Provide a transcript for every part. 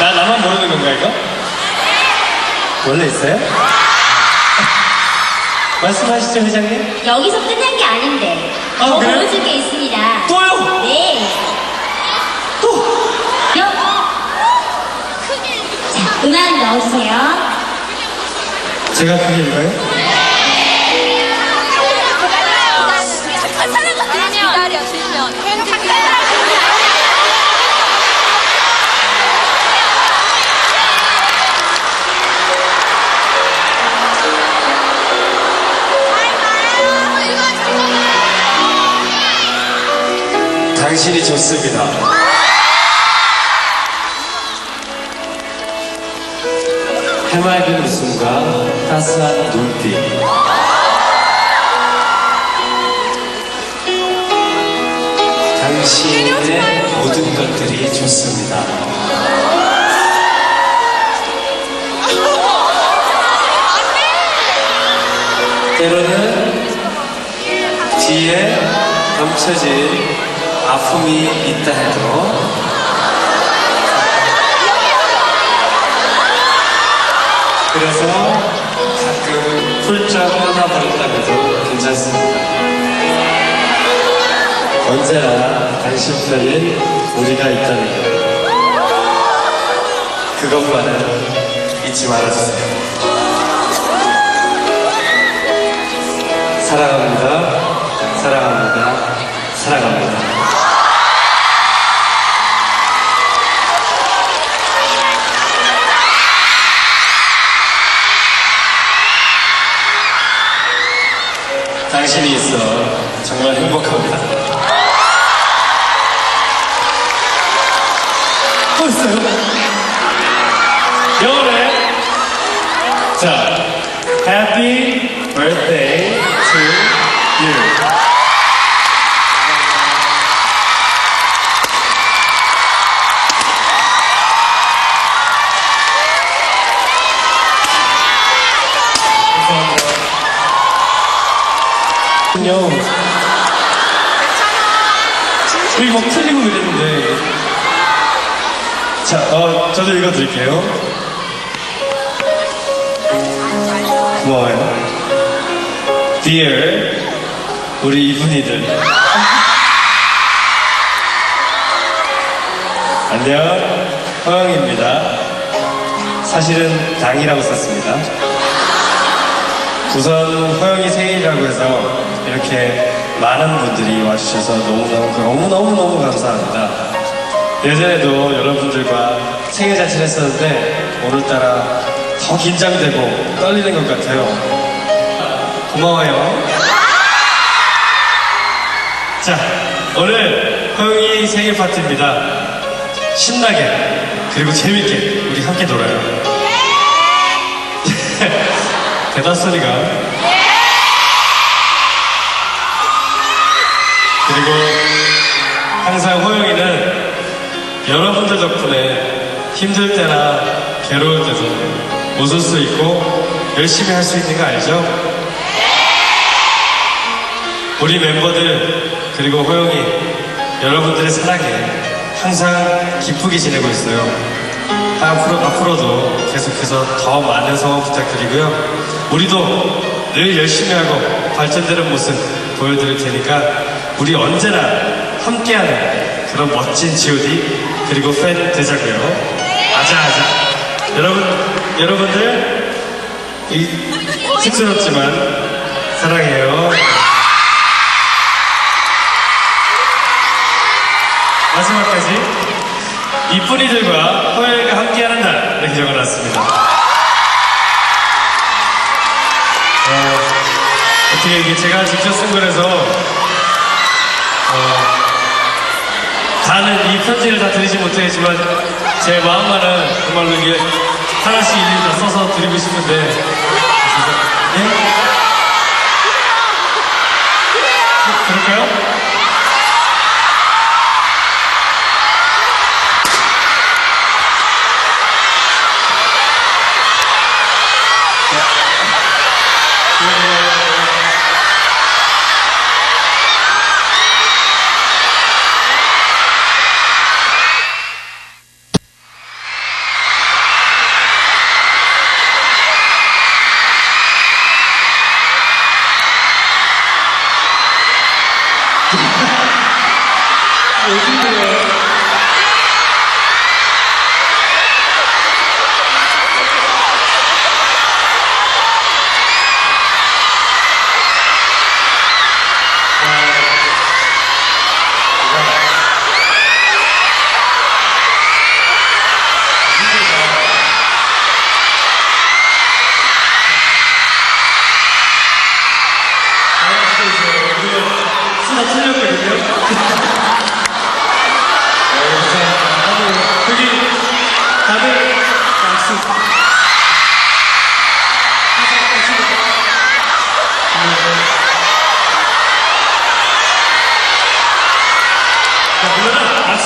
나 나만 모르는 건가 이거? 원래 있어요? 말씀하시죠 회장님. 여기서 끝난 게 아닌데 아, 더 그래요? 보여줄 게 있습니다. 또요? 네. 또. 여. 자, 음악 넣어주세요. 제가 그게 이거요? 당신이 좋습니다. 해맑은 웃음과 따스한 눈빛. 당신의 모든 것들이 좋습니다. 때로는 뒤에 감춰진 아픔이 있다 해도 그래서 가끔 훌쩍 떠나버린다고 해도 괜찮습니다. 언제나 당신 편인 우리가 있다는 것. 그것만은 잊지 말아주세요. 사랑합니다. 사랑합니다. 사랑합니다. 당신이 있어 정말 행복합니다. 벌써요? 영어네. 자, Happy Birthday to you. 안녕. 여기 막 틀리고 그랬는데. 자, 어, 저도 읽어드릴게요. 고마워요. Dear, 우리 이분이들. 안녕, 허영입니다. 사실은 당이라고 썼습니다. 우선 허영이 생일이라고 해서 이렇게 많은 분들이 와주셔서 너무너무 너무 너무너무 감사합니다. 예전에도 여러분들과 생일 잔치를 했었는데 오늘따라 더 긴장되고 떨리는 것 같아요. 고마워요. 자, 오늘 허영이 생일 파티입니다. 신나게 그리고 재밌게 우리 함께 놀아요. 소리가 그리고 항상 호영이는 여러분들 덕분에 힘들 때나 괴로울 때도 웃을 수 있고 열심히 할 수 있는 거 알죠? 우리 멤버들 그리고 호영이 여러분들의 사랑에 항상 기쁘게 지내고 있어요. 앞으로, 앞으로도 계속해서 더 많은 성원 부탁드리고요. 우리도 늘 열심히 하고 발전되는 모습 보여드릴 테니까 우리 언제나 함께하는 그런 멋진 GOD 그리고 팬 되자고요. 아자아자. 여러분, 여러분들 이 쑥스럽지만 사랑해요. 마지막까지 이쁜이들과 호영이가 함께하는 날 이렇게 적어놨습니다. 어, 어떻게 이게 제가 직접 쓴 거라서 어, 다는 이 편지를 다 드리지 못하겠지만 제 마음만은 정말로 이게 하나씩 일일이 다 써서 드리고 싶은데 예? 그럴까요?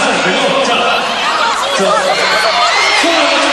안 되고 자, 자 손을